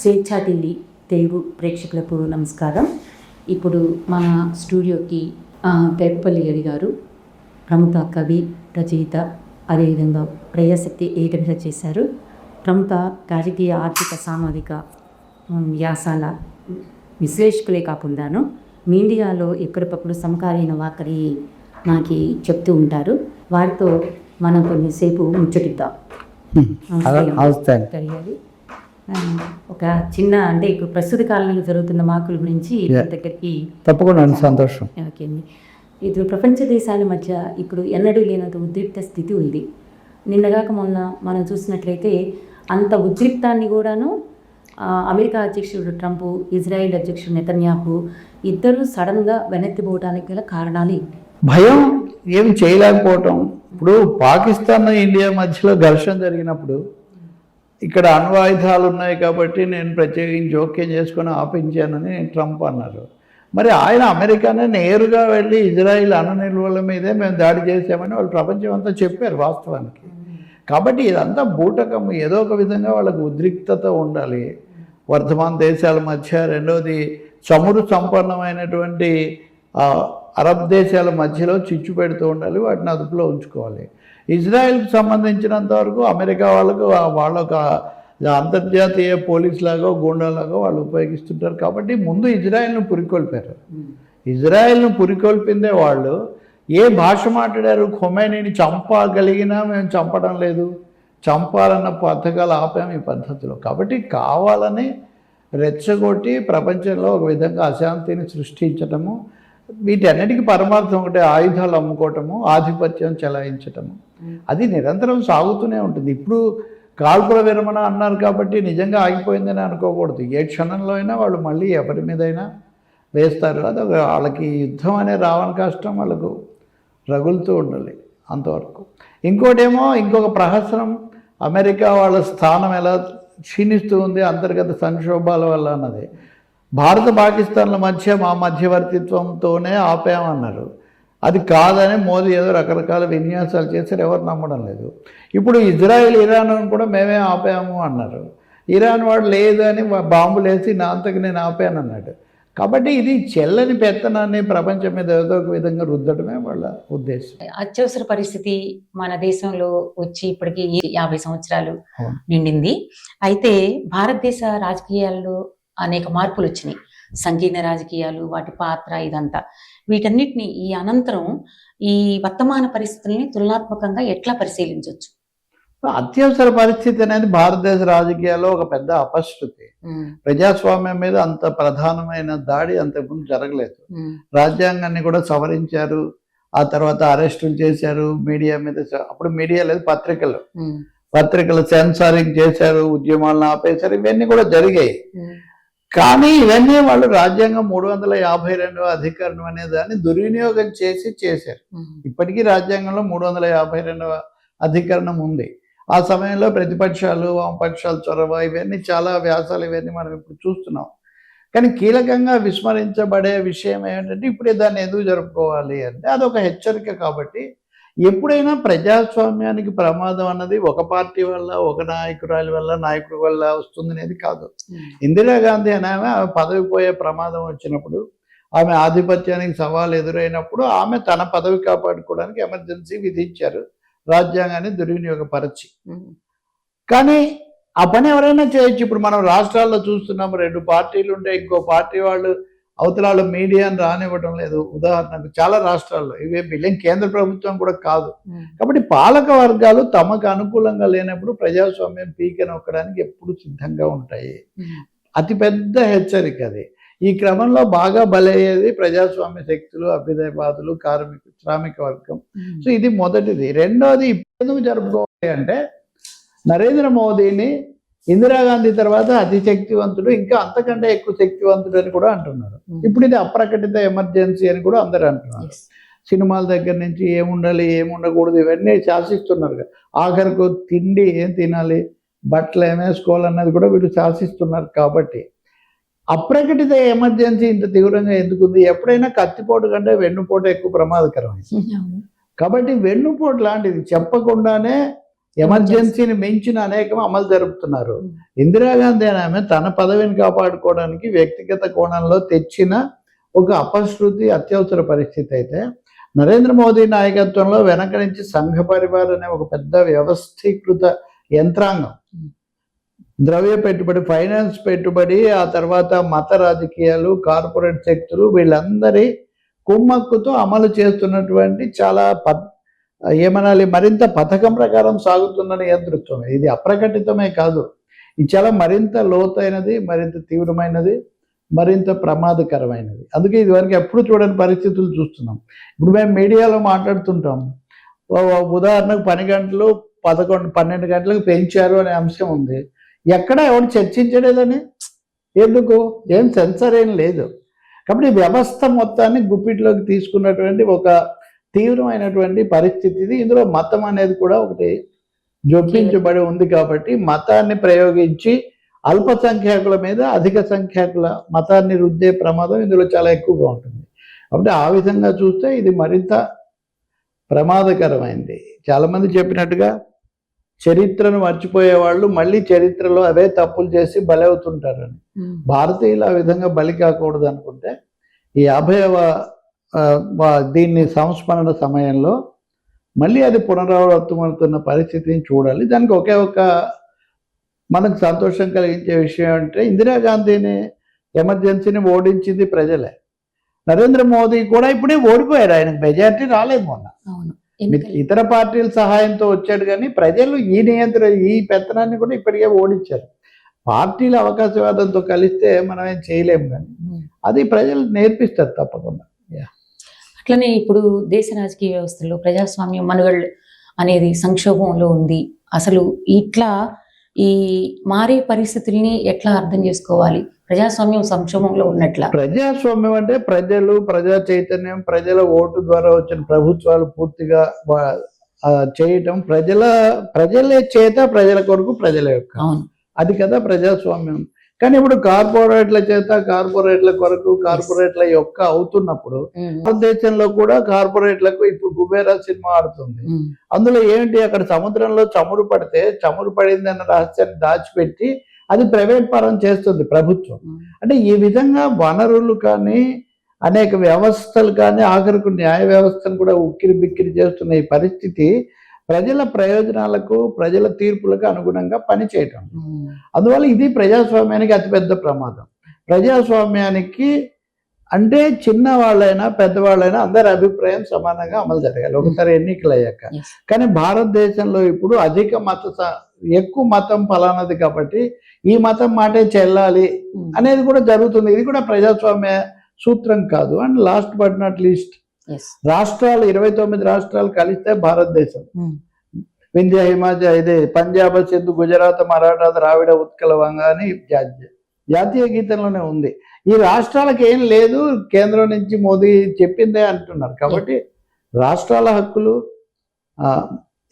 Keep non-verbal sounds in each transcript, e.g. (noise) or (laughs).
స్వేచ్ఛా ఢిల్లీ తెలుగు ప్రేక్షకులకు నమస్కారం. ఇప్పుడు మన స్టూడియోకి పేపల్లి గారి గారు ప్రముఖ కవి రచయిత అదేవిధంగా ప్రజాశక్తి ఏకగ్ర చేశారు. ప్రముఖ రాజకీయ ఆర్థిక సామాజిక వ్యాసాల విశ్లేషకులే కాకుండాను మీడియాలో ఎప్పటికప్పుడు సమకాలీన వార్తలు నాకు చెప్తూ ఉంటారు. వారితో మనం కొన్నిసేపు ముచ్చటిద్దాం నమస్తే అండి. జరిగేది ఆ, ఒక చిన్న అంటే ఇప్పుడు ప్రస్తుత కాలంలో జరుగుతున్న మార్పుల గురించి. దగ్గరికి తప్పకుండా సంతోషం. ఓకే అండి. ఇది ప్రపంచ దేశాల మధ్య ఇప్పుడు ఎన్నడూ లేనంత ఉద్రిక్త స్థితి ఉంది. నిన్నగాక మొన్న మనం చూసినట్లయితే అంత ఉద్రిక్తాన్ని కూడాను అమెరికా అధ్యక్షుడు ట్రంప్ ఇజ్రాయెల్ అధ్యక్షుడు నెతన్యాహు ఇద్దరు సడన్గా వెనక్కిపోవడానికి గల కారణాలు. భయం ఏం చేయలేకపోవటం. ఇప్పుడు పాకిస్తాన్ ఇండియా మధ్యలో ఘర్షణ జరిగినప్పుడు ఇక్కడ అణ్వాయుధాలు ఉన్నాయి కాబట్టి నేను ప్రత్యేకించి జోక్యం చేసుకుని ఆపించానని ట్రంప్ అన్నారు. మరి ఆయన అమెరికానే నేరుగా వెళ్ళి ఇజ్రాయిల్ అణు నిల్వల మీదే మేము దాడి చేసామని వాళ్ళు ప్రపంచం అంతా చెప్పారు వాస్తవానికి. కాబట్టి ఇదంతా బూటకం. ఏదో ఒక విధంగా వాళ్ళకు ఉద్రిక్తత ఉండాలి. వర్ధమాన దేశాల మధ్య రెండవది చమురు సంపన్నమైనటువంటి అరబ్ దేశాల మధ్యలో చిచ్చు పెడుతూ ఉండాలి వాటిని అదుపులో ఉంచుకోవాలి. ఇజ్రాయెల్కి సంబంధించినంత వరకు అమెరికా వాళ్ళకు ఆ- వాళ్ళ ఒక అంతర్జాతీయ పోలీస్ లాగా గూండాలాగా వాళ్ళు ఉపయోగిస్తుంటారు. కాబట్టి ముందు ఇజ్రాయెల్ను పురికొల్పారు. ఇజ్రాయెల్ను పురికొల్పిందే వాళ్ళు. ఏ భాష మాట్లాడారు? ఖొమైనీని చంపగలిగినా మేము చంపడం లేదు. చంపాలన్న పథకాలు ఆపాము ఈ పద్ధతిలో. కాబట్టి కావాలని రెచ్చగొట్టి ప్రపంచంలో ఒక విధంగా అశాంతిని సృష్టించటము వీటన్నిటికీ పరమార్థం ఒకటే ఆయుధాలు అమ్ముకోవటము ఆధిపత్యం చెలాయించటము. అది నిరంతరం సాగుతూనే ఉంటుంది. ఇప్పుడు కాల్పుల విరమణ అన్నారు కాబట్టి నిజంగా ఆగిపోయిందని అనుకోకూడదు. ఏ క్షణంలో అయినా వాళ్ళు మళ్ళీ ఎవరి మీదైనా వేస్తారు. అది వాళ్ళకి యుద్ధం అనే రావణ కష్టం వాళ్ళకు రగులుతూ ఉండాలి అంతవరకు. ఇంకోటేమో ఇంకొక ప్రహసనం అమెరికా వాళ్ళ స్థానం ఎలా క్షీణిస్తూ ఉంది అంతర్గత సంక్షోభాల వల్ల అన్నది. భారత పాకిస్తాన్ల మధ్య మా మధ్యవర్తిత్వంతోనే ఆపామన్నారు. అది కాదని మోదీ ఏదో రకరకాల విన్యాసాలు చేశారు ఎవరు నమ్మడం లేదు. ఇప్పుడు ఇజ్రాయెల్ ఇరాన్ కూడా మేమే ఆపాము అన్నారు. ఇరాన్ వాడు లేదని బాంబులు వేసి నా అంతకు నేను ఆపాను అన్నాడు కాబట్టి ఇది చెల్లని పెత్తనాన్ని ప్రపంచం మీద ఏదో ఒక విధంగా రుద్దడమే వాళ్ళ ఉద్దేశం. అత్యవసర పరిస్థితి మన దేశంలో వచ్చి ఇప్పటికి యాభై సంవత్సరాలు. నిండింది. అయితే భారతదేశ రాజకీయాల్లో అనేక మార్పులు వచ్చినాయి. సంకీర్ణ రాజకీయాలు వాటి పాత్ర ఇదంతా. వీటన్నిటిని ఈ అనంతరం ఈ వర్తమాన పరిస్థితుల్ని తులనాత్మకంగా ఎట్లా పరిశీలించవచ్చు అత్యవసర పరిస్థితి అనేది భారతదేశ రాజకీయాల్లో ఒక పెద్ద అపశృతి. ప్రజాస్వామ్యం మీద అంత ప్రధానమైన దాడి అంతకుముందు జరగలేదు. రాజ్యాంగాన్ని కూడా సవరించారు. ఆ తర్వాత అరెస్టులు చేశారు మీడియా మీద. అప్పుడు మీడియా లేదు పత్రికలు. పత్రికలు సెన్సారింగ్ చేశారు ఉద్యమాలను ఆపేశారు. ఇవన్నీ కూడా జరిగాయి. కానీ ఇవన్నీ వాళ్ళు రాజ్యాంగం మూడు వందల యాభై రెండవ అధికరణం అనే దాన్ని దుర్వినియోగం చేసి చేశారు. ఇప్పటికీ రాజ్యాంగంలో మూడు వందల యాభై రెండవ అధికరణం ఉంది. ఆ సమయంలో ప్రతిపక్షాలు వామపక్షాల చొరవ ఇవన్నీ చాలా వ్యాసాలు ఇవన్నీ మనం ఇప్పుడు చూస్తున్నాం. కానీ కీలకంగా విస్మరించబడే విషయం ఏంటంటే ఇప్పుడే దాన్ని ఎందుకు జరుపుకోవాలి అంటే అదొక హెచ్చరిక కాబట్టి ఎప్పుడైనా ప్రజాస్వామ్యానికి ప్రమాదం అన్నది ఒక పార్టీ వల్ల ఒక నాయకురాలి వల్ల నాయకుడి వల్ల వస్తుంది అనేది కాదు ఇందిరాగాంధీ అనే ఆమె ఆమె పదవి పోయే ప్రమాదం వచ్చినప్పుడు ఆమె ఆధిపత్యానికి సవాల్ ఎదురైనప్పుడు ఆమె తన పదవి కాపాడుకోవడానికి ఎమర్జెన్సీ విధించారు. రాజ్యాంగాన్ని దుర్వినియోగపరచి. కానీ ఆ పని ఎవరైనా చేయొచ్చు. ఇప్పుడు మనం రాష్ట్రాల్లో చూస్తున్నాం రెండు పార్టీలు ఉంటే ఇంకో పార్టీ వాళ్ళు అవతలాలు మీడియాని రానివ్వడం లేదు. ఉదాహరణకు చాలా రాష్ట్రాల్లో ఇవే బిల్లింగ్ కేంద్ర ప్రభుత్వం కూడా కాదు. కాబట్టి పాలక వర్గాలు తమకు అనుకూలంగా లేనప్పుడు ప్రజాస్వామ్యం పీక నొక్కడానికి ఎప్పుడు సిద్ధంగా ఉంటాయి. అతిపెద్ద హెచ్చరిక అది. ఈ క్రమంలో బాగా బలయ్యేది ప్రజాస్వామ్య శక్తులు అభ్యుదయవాదులు కార్మిక శ్రామిక వర్గం. సో ఇది మొదటిది. రెండోది ఇప్పుడు ఎందుకు జరుపుకోవాలి అంటే నరేంద్ర మోదీని ఇందిరాగాంధీ తర్వాత అతి శక్తివంతుడు ఇంకా అంతకంటే ఎక్కువ శక్తివంతుడు అని కూడా అంటున్నారు. ఇప్పుడు ఇది అప్రకటిత ఎమర్జెన్సీ అని కూడా అందరు అంటున్నారు. సినిమాల దగ్గర నుంచి ఏముండాలి ఏముండకూడదు ఇవన్నీ శాసిస్తున్నారు. ఆఖరికి తిండి ఏం తినాలి బట్టలు ఏం వేసుకోవాలన్నది కూడా వీళ్ళు శాసిస్తున్నారు కాబట్టి. అప్రకటిత ఎమర్జెన్సీ ఇంత తీవ్రంగా ఎందుకుంది? ఎప్పుడైనా కత్తిపోటు కంటే వెన్నుపోటు ఎక్కువ ప్రమాదకరమైంది. కాబట్టి వెన్నుపోటు లాంటిది చెప్పకుండానే ఎమర్జెన్సీని మించిన అనేకం అమలు జరుపుతున్నారు. ఇందిరాగాంధీ అనే ఆమె తన పదవిని కాపాడుకోవడానికి వ్యక్తిగత కోణంలో తెచ్చిన ఒక అపశృతి అత్యవసర పరిస్థితి అయితే నరేంద్ర మోదీ నాయకత్వంలో వెనక నుంచి సంఘ పరివార్ అనే ఒక పెద్ద వ్యవస్థీకృత యంత్రాంగం. ద్రవ్య పెట్టుబడి ఫైనాన్స్ పెట్టుబడి ఆ తర్వాత మత రాజకీయాలు కార్పొరేట్ శక్తులు వీళ్ళందరి కుమ్మక్కుతో అమలు చేస్తున్నటువంటి చాలా పద్ ఏమనాలి? మరింత పథకం ప్రకారం సాగుతున్న నియంతృత్వమే ఇది అప్రకటితమే కాదు. ఇది చాలా మరింత లోతైనది మరింత తీవ్రమైనది మరింత ప్రమాదకరమైనది. అందుకే ఇదివరకు ఎప్పుడు చూడని పరిస్థితులు చూస్తున్నాం. ఇప్పుడు మేము మీడియాలో మాట్లాడుతుంటాం. ఉదాహరణకు పని గంటలు పదకొండు పన్నెండు గంటలకు పెంచారు అనే అంశం ఉంది. ఎక్కడ ఎవరు చర్చించలేదని? ఎందుకు? ఏం సెన్సర్ ఏం లేదు. కాబట్టి వ్యవస్థ మొత్తాన్ని గుప్పిట్లోకి తీసుకున్నటువంటి ఒక తీవ్రమైనటువంటి పరిస్థితి ఇది ఇందులో మతం అనేది కూడా ఒకటి జొప్పించబడి ఉంది కాబట్టి మతాన్ని ప్రయోగించి అల్పసంఖ్యాకుల మీద అధిక సంఖ్యాకుల మతాన్ని రుద్దే ప్రమాదం ఇందులో చాలా ఎక్కువగా ఉంటుంది. కాబట్టి ఆ విధంగా చూస్తే ఇది మరింత ప్రమాదకరమైంది. చాలామంది చెప్పినట్టుగా చరిత్రను మర్చిపోయే వాళ్ళు మళ్ళీ చరిత్రలో అవే తప్పులు చేసి బలవుతుంటారని. భారతీయులు ఆ విధంగా బలి కాకూడదు అనుకుంటే ఈ యాభైవ ఆ, వా- దీన్ని సంస్మరణ సమయంలో మళ్ళీ అది పునరావృతమవుతున్న పరిస్థితిని చూడాలి. దానికి ఒకే ఒక మనకు సంతోషం కలిగించే విషయం అంటే ఇందిరాగాంధీని ఎమర్జెన్సీని ఓడించింది ప్రజలే. నరేంద్ర మోదీ కూడా ఇప్పుడే ఓడిపోయారు ఆయనకు మెజారిటీ రాలేదు మొన్న. ఇతర పార్టీల సహాయంతో వచ్చాడు కానీ ప్రజలు ఈ నియంత్రణ ఈ పెత్తనాన్ని కూడా ఇప్పటికే ఓడించారు. పార్టీల అవకాశవాదంతో కలిస్తే మనం ఏం చేయలేము కానీ. అది ప్రజలు నేర్పిస్తారు తప్పకుండా. అట్లనే ఇప్పుడు దేశ రాజకీయ వ్యవస్థలో ప్రజాస్వామ్యం మనుగడ అనేది సంక్షోభంలో ఉంది. అసలు ఇట్లా ఈ మారే పరిస్థితుల్ని ఎట్లా అర్థం చేసుకోవాలి? ప్రజాస్వామ్యం సంక్షోభంలో ఉన్నట్ల. ప్రజాస్వామ్యం అంటే ప్రజలు ప్రజా చైతన్యం ప్రజల ఓటు ద్వారా వచ్చిన ప్రభుత్వాలు పూర్తిగా చేయటం ప్రజల ప్రజలే చేత ప్రజల కొరకు ప్రజల యొక్క. అవును. అది కదా ప్రజాస్వామ్యం. కానీ ఇప్పుడు కార్పొరేట్ల చేత కార్పొరేట్ల కొరకు కార్పొరేట్ల యొక్క అవుతున్నప్పుడు. భారతదేశంలో కూడా కార్పొరేట్లకు ఇప్పుడు కుబేరా సినిమా ఆడుతుంది. అందులో ఏంటి అక్కడ సముద్రంలో చమురు పడితే చమురు పడింది అన్న రహస్యాన్ని దాచిపెట్టి అది ప్రైవేట్ పరం చేస్తుంది ప్రభుత్వం. అంటే ఈ విధంగా వనరులు కానీ అనేక వ్యవస్థలు కానీ ఆఖరికి న్యాయ వ్యవస్థను కూడా ఉక్కిరి బిక్కిరి చేస్తున్న ఈ పరిస్థితి ప్రజల ప్రయోజనాలకు ప్రజల తీర్పులకు అనుగుణంగా పనిచేయటం. అందువల్ల ఇది ప్రజాస్వామ్యానికి అతిపెద్ద ప్రమాదం ప్రజాస్వామ్యానికి అంటే చిన్న వాళ్ళైనా పెద్దవాళ్ళైనా అందరి అభిప్రాయం సమానంగా అమలు జరగాలి ఒకసారి ఎన్నికలు అయ్యాక. కానీ భారతదేశంలో ఇప్పుడు అధిక మత ఎక్కువ మతం ఫలానది కాబట్టి ఈ మతం మాటే చెల్లాలి. అనేది కూడా జరుగుతుంది ఇది కూడా ప్రజాస్వామ్య సూత్రం కాదు and last but not least. రాష్ట్రాలు ఇరవై తొమ్మిది రాష్ట్రాలు కలిస్తే భారతదేశం ఉమ్. వింధ్య హిమాచల్ ఇది పంజాబ్ సింధు గుజరాత్ మరాఠా ద్రావిడ ఉత్కల వంగ అని జాతీయ గీతంలోనే ఉంది ఈ రాష్ట్రాలకు ఏం లేదు కేంద్రం నుంచి మోదీ చెప్పిందే అంటున్నారు కాబట్టి రాష్ట్రాల హక్కులు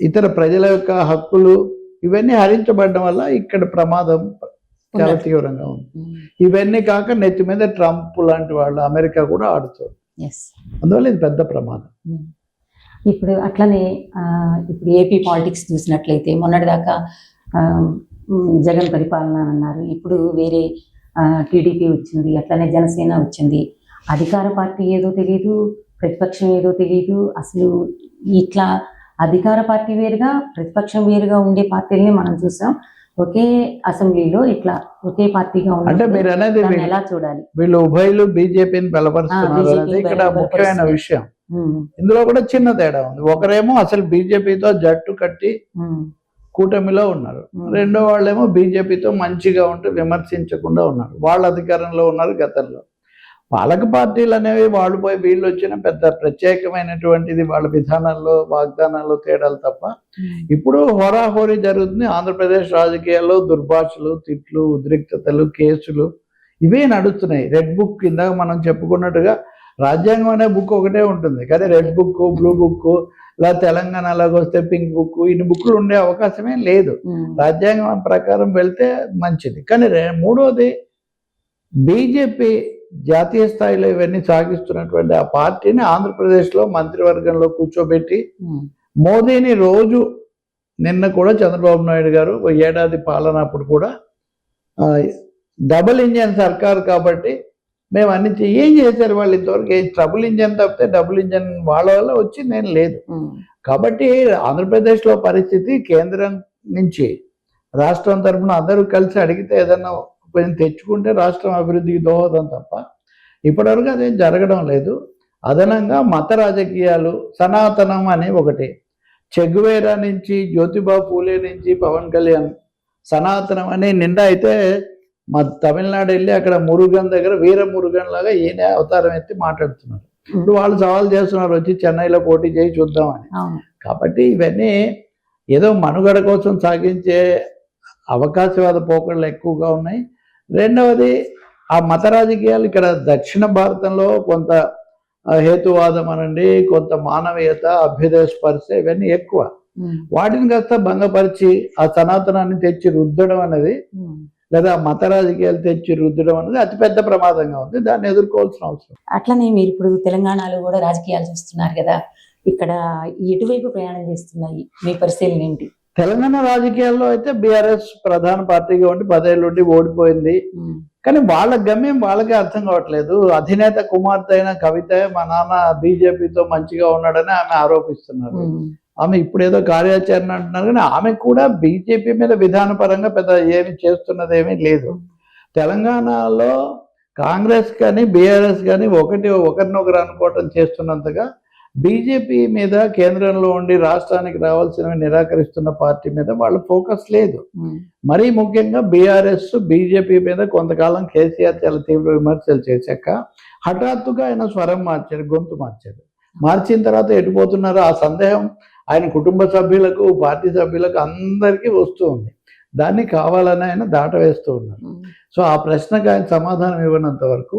ఇతర ప్రజల యొక్క హక్కులు ఇవన్నీ హరించబడడం వల్ల ఇక్కడ ప్రమాదం చాలా. తీవ్రంగా ఉంది ఉమ్. ఇవన్నీ కాక నెత్తి మీద ట్రంప్ లాంటి వాళ్ళు అమెరికా కూడా ఆడుతుంది. అందువల్ల ఇది పెద్ద ప్రమాదం. ఉమ్. ఇప్పుడు అట్లనే ఇప్పుడు ఏపీ పాలిటిక్స్ చూసినట్లయితే మొన్నటిదాకా జగన్ పరిపాలన అని అన్నారు. ఇప్పుడు వేరే టీడీపీ వచ్చింది అట్లనే జనసేన వచ్చింది. అధికార పార్టీ ఏదో తెలియదు ప్రతిపక్షం ఏదో తెలియదు అసలు ఇట్లా అధికార పార్టీ వేరుగా ప్రతిపక్షం వేరుగా ఉండే పార్టీల్ని మనం చూసాం. ఒకే అసెంబ్లీలో ఇట్లా ఒకే పార్టీగా అంటే మీరు అనేది ఎలా చూడాలి? వీళ్ళు ఉభయలు బీజేపీని బలపరుస్తున్నారు అనేది ఇక్కడ. ముఖ్యమైన విషయం. ఇందులో కూడా చిన్న తేడా ఉంది. ఒకరేమో అసలు బీజేపీతో జట్టు కట్టి కూటమిలో ఉన్నారు. రెండో వాళ్ళేమో బీజేపీతో మంచిగా ఉంటూ విమర్శించకుండా ఉన్నారు. వాళ్ళ అధికారంలో ఉన్నారు గతంలో. పాలక పార్టీలు అనేవి వాళ్ళు పోయి వీళ్ళు వచ్చిన పెద్ద ప్రత్యేకమైనటువంటిది వాళ్ళ విధానాల్లో వాగ్దానాల్లో తేడాలు తప్ప ఇప్పుడు హోరాహోరీ జరుగుతుంది. ఆంధ్రప్రదేశ్ రాజకీయాల్లో దుర్భాషలు తిట్లు ఉద్రిక్తతలు కేసులు ఇవే నడుస్తున్నాయి. రెడ్ బుక్ కింద మనం చెప్పుకున్నట్టుగా రాజ్యాంగం అనే బుక్ ఒకటే ఉంటుంది. కానీ రెడ్ బుక్ బ్లూ బుక్ ఇలా తెలంగాణలోకి వస్తే పింక్ బుక్ ఇన్ని బుక్లు ఉండే అవకాశమే లేదు. ఉమ్, రాజ్యాంగం ప్రకారం వెళ్తే మంచిది. కానీ మూడోది బీజేపీ జాతీయ స్థాయిలో ఇవన్నీ సాగిస్తున్నటువంటి ఆ పార్టీని ఆంధ్రప్రదేశ్లో మంత్రివర్గంలో కూర్చోబెట్టి ఉమ్, మోదీని రోజు నిన్న కూడా చంద్రబాబు నాయుడు గారు ఏడాది పాలన అప్పుడు కూడా డబుల్ ఇంజన్ సర్కారు కాబట్టి మేము అన్ని ఏం చేశారు వాళ్ళు ఇంతవరకు? ఏ ట్రబుల్ ఇంజన్ తప్పితే డబుల్ ఇంజన్ వాళ్ళ వల్ల వచ్చి నేను లేదు. ఉమ్, కాబట్టి ఆంధ్రప్రదేశ్లో పరిస్థితి కేంద్రం నుంచి రాష్ట్రం తరఫున అందరూ కలిసి అడిగితే ఏదన్నా కొంచెం తెచ్చుకుంటే రాష్ట్రం అభివృద్ధికి దోహదం తప్ప ఇప్పటివరకు అదేం జరగడం లేదు. అదనంగా మత రాజకీయాలు సనాతనం అని ఒకటి. చెగువేరా నుంచి జ్యోతిబా పూలే నుంచి పవన్ కళ్యాణ్ సనాతనం అని నిండా అయితే మా తమిళనాడు వెళ్ళి అక్కడ మురుగన్ దగ్గర వీర మురుగన్ లాగా ఈయన అవతారం ఎత్తి మాట్లాడుతున్నారు. ఇప్పుడు వాళ్ళు సవాల్ చేస్తున్నారు వచ్చి చెన్నైలో పోటీ చేయి చూద్దామని. కాబట్టి ఇవన్నీ ఏదో మనుగడ కోసం సాగించే అవకాశవాద పోకడలు ఎక్కువగా ఉన్నాయి. రెండవది ఆ మత రాజకీయాలు ఇక్కడ దక్షిణ భారతంలో కొంత హేతువాదం అనండి కొంత మానవీయత అభ్యుదయ స్పర్శ ఇవన్నీ ఎక్కువ. వాటిని కాస్త భంగపరిచి ఆ సనాతనాన్ని తెచ్చి రుద్దడం అనేది. లేదా మత రాజకీయాలు తెచ్చి రుద్దడం అనేది అతిపెద్ద ప్రమాదంగా ఉంది. దాన్ని ఎదుర్కోవాల్సిన అవసరం. అట్లనే మీరు ఇప్పుడు తెలంగాణలో కూడా రాజకీయాలు చూస్తున్నారు కదా. ఇక్కడ ఎటువైపు ప్రయాణం చేస్తున్నాయి? మీ పరిశీలన ఏంటి? తెలంగాణ రాజకీయాల్లో అయితే బీఆర్ఎస్ ప్రధాన పార్టీగా ఉండి పదేళ్ళు ఉండి ఓడిపోయింది. కానీ వాళ్ళ గమ్యం వాళ్ళకే అర్థం కావట్లేదు. అధినేత కుమార్తె అయిన కవిత మా నాన్న బీజేపీతో మంచిగా ఉన్నాడని ఆమె ఆరోపిస్తున్నారు. ఆమె ఇప్పుడు ఏదో కార్యాచరణ అంటున్నారు కానీ ఆమె కూడా బీజేపీ మీద విధానపరంగా పెద్ద ఏమి చేస్తున్నది ఏమీ లేదు. తెలంగాణలో కాంగ్రెస్ కానీ బీఆర్ఎస్ కానీ ఒకటి ఒకరినొకరు అనుకోవటం చేస్తున్నంతగా బీజేపీ మీద కేంద్రంలో ఉండి రాష్ట్రానికి రావాల్సినవి నిరాకరిస్తున్న పార్టీ మీద వాళ్ళ ఫోకస్ లేదు. ఉమ్, మరీ ముఖ్యంగా బీఆర్ఎస్ బీజేపీ మీద కొంతకాలం కేసీఆర్ చాలా తీవ్ర విమర్శలు చేశాక హఠాత్తుగా ఆయన స్వరం మార్చారు గొంతు మార్చారు. మార్చిన తర్వాత ఎటుపోతున్నారో ఆ సందేహం ఆయన కుటుంబ సభ్యులకు పార్టీ సభ్యులకు అందరికీ వస్తూ ఉంది. దాన్ని కావాలని ఆయన దాటవేస్తూ ఉన్నారు. ఉమ్, సో ఆ ప్రశ్నకు ఆయన సమాధానం ఇవ్వనంత వరకు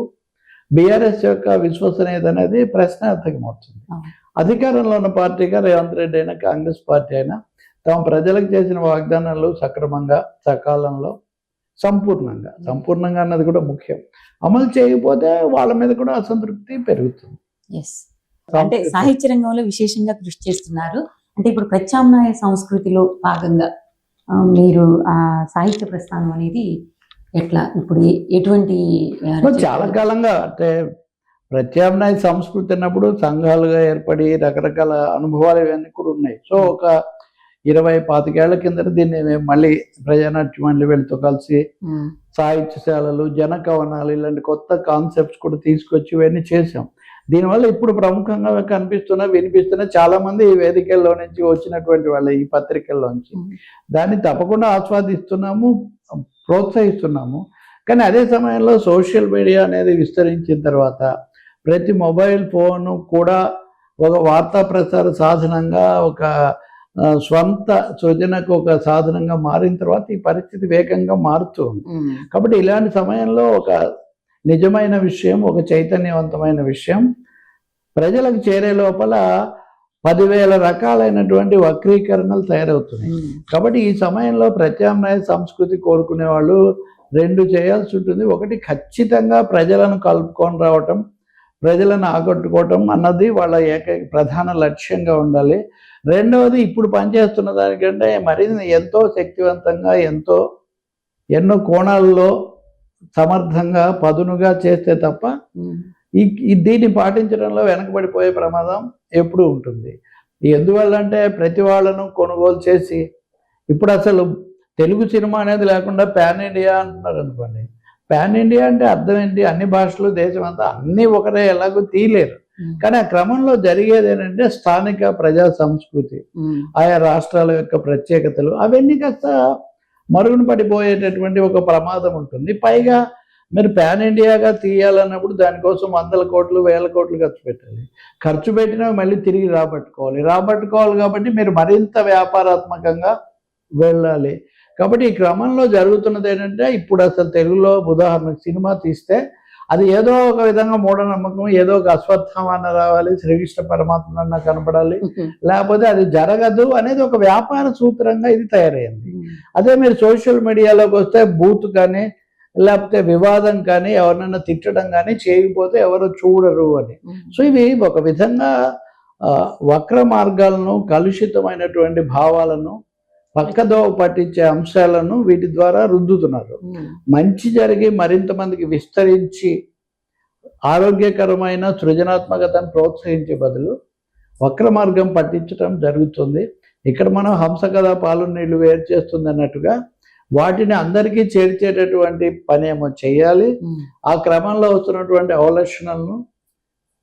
బీఆర్ఎస్ యొక్క విశ్వసనీయత అనేది ప్రశ్నార్థకమవుతుంది. అధికారంలో ఉన్న పార్టీగా రేవంత్ రెడ్డి అయినా కాంగ్రెస్ పార్టీ అయినా తమ ప్రజలకు చేసిన వాగ్దానాలు సక్రమంగా సకాలంలో సంపూర్ణంగా సంపూర్ణంగా అన్నది కూడా ముఖ్యం. అమలు చేయకపోతే వాళ్ళ మీద కూడా అసంతృప్తి పెరుగుతుంది. అంటే సాహిత్య రంగంలో విశేషంగా కృషి చేస్తున్నారు. అంటే ఇప్పుడు ప్రత్యామ్నాయ సంస్కృతిలో భాగంగా మీరు ఆ సాహిత్య ప్రస్థానం అనేది ఎట్లా? ఇప్పుడు ఎటువంటి చాలా కాలంగా అంటే ప్రత్యామ్నాయ సంస్కృతి అన్నప్పుడు సంఘాలుగా ఏర్పడి రకరకాల అనుభవాలు ఇవన్నీ కూడా ఉన్నాయి. సో ఒక ఇరవై పాతికేళ్ళ కిందట దీన్ని మేము మళ్ళీ ప్రజానాట్య మండలి వీళ్ళతో కలిసి సాహిత్యశాలలు జన కవనాలు ఇలాంటి కొత్త కాన్సెప్ట్స్ కూడా తీసుకొచ్చి ఇవన్నీ చేసాం దీనివల్ల ఇప్పుడు ప్రముఖంగా కనిపిస్తున్న వినిపిస్తున్న చాలా మంది ఈ వేదికల్లో నుంచి వచ్చినటువంటి వాళ్ళ ఈ పత్రికల్లోంచి ఉమ్, దాన్ని తప్పకుండా ఆస్వాదిస్తున్నాము. ప్రోత్సహిస్తున్నాము. కానీ అదే సమయంలో సోషల్ మీడియా అనేది విస్తరించిన తర్వాత ప్రతి మొబైల్ ఫోను కూడా ఒక వార్తా ప్రసార సాధనంగా ఒక స్వంత సృజనకు ఒక సాధనంగా మారిన తర్వాత ఈ పరిస్థితి వేగంగా మారుతూ ఉంది. ఉమ్, కాబట్టి ఇలాంటి సమయంలో ఒక నిజమైన విషయం ఒక చైతన్యవంతమైన విషయం ప్రజలకు చేరే లోపల పదివేల రకాలైనటువంటి వక్రీకరణలు తయారవుతున్నాయి. ఉమ్, కాబట్టి ఈ సమయంలో ప్రత్యామ్నాయ సంస్కృతి కోరుకునే వాళ్ళు రెండు చేయాల్సి ఉంటుంది. ఒకటి ఖచ్చితంగా ప్రజలను కలుపుకొని రావటం ప్రజలను ఆకట్టుకోవటం అన్నది వాళ్ళ ఏకైక ప్రధాన లక్ష్యంగా ఉండాలి. రెండవది ఇప్పుడు పనిచేస్తున్న దానికంటే మరింత ఎంతో శక్తివంతంగా ఎంతో ఎన్నో కోణాల్లో సమర్థంగా పదునుగా చేస్తే తప్ప ఉమ్, ఈ దీన్ని పాటించడంలో వెనకబడిపోయే ప్రమాదం ఎప్పుడూ ఉంటుంది. ఎందువల్ల అంటే ప్రతి వాళ్ళను కొనుగోలు చేసి ఇప్పుడు అసలు తెలుగు సినిమా అనేది లేకుండా పాన్ ఇండియా అంటున్నారు అనుకోండి. పాన్ ఇండియా అంటే అర్థం ఏంటి? అన్ని భాషలు దేశం అంతా అన్నీ ఒకరే ఎలాగో తీయలేరు. కానీ ఆ క్రమంలో జరిగేది ఏంటంటే స్థానిక ప్రజా సంస్కృతి ఆయా రాష్ట్రాల యొక్క ప్రత్యేకతలు అవన్నీ కాస్త మరుగున పడిపోయేటటువంటి ఒక ప్రమాదం ఉంటుంది. పైగా మీరు పాన్ ఇండియాగా తీయాలన్నప్పుడు దానికోసం వందల కోట్లు వేల కోట్లు ఖర్చు పెట్టాలి. ఖర్చు పెట్టినా మళ్ళీ తిరిగి రాబట్టుకోవాలి. రాబట్టుకోవాలి కాబట్టి మీరు మరింత వ్యాపారాత్మకంగా వెళ్ళాలి. కాబట్టి ఈ క్రమంలో జరుగుతున్నది ఏంటంటే ఇప్పుడు అసలు తెలుగులో ఉదాహరణకు సినిమా తీస్తే అది ఏదో ఒక విధంగా మూఢనమ్మకం ఏదో ఒక అశ్వత్థామన్న రావాలి శ్రీకృష్ణ పరమాత్మ కనపడాలి. (laughs) లేకపోతే అది జరగదు అనేది ఒక వ్యాపార సూత్రంగా ఇది తయారైంది. ఉమ్, అదే మీరు సోషల్ మీడియాలోకి వస్తే బూత్ కానీ లేకపోతే వివాదం కానీ ఎవరినైనా తిట్టడం కానీ చేయకపోతే ఎవరు చూడరు అని. సో ఇవి ఒక విధంగా వక్ర మార్గాలను కలుషితమైనటువంటి భావాలను పక్కదోవ పట్టించే అంశాలను వీటి ద్వారా రుద్దుతున్నారు. మంచి జరిగి మరింత మందికి విస్తరించి ఆరోగ్యకరమైన సృజనాత్మకతను ప్రోత్సహించే బదులు వక్ర మార్గం పట్టించడం జరుగుతుంది. ఇక్కడ మనం హంస కదా పాలు నీళ్ళు వేరు చేస్తుంది అన్నట్టుగా వాటిని అందరికీ చేర్చేటటువంటి పని ఏమో చేయాలి. ఆ క్రమంలో వస్తున్నటువంటి అవలక్షణలను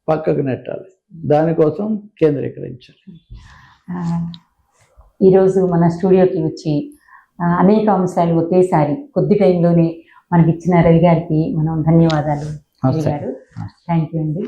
పక్కకు నెట్టాలి. దానికోసం కేంద్రీకరించాలి. ఈరోజు మన స్టూడియోకి వచ్చి అనేక అంశాలు ఒకేసారి కొద్ది టైంలోనే మనకి ఇచ్చిన రవి గారికి మనం ధన్యవాదాలు. థ్యాంక్ యూ అండి.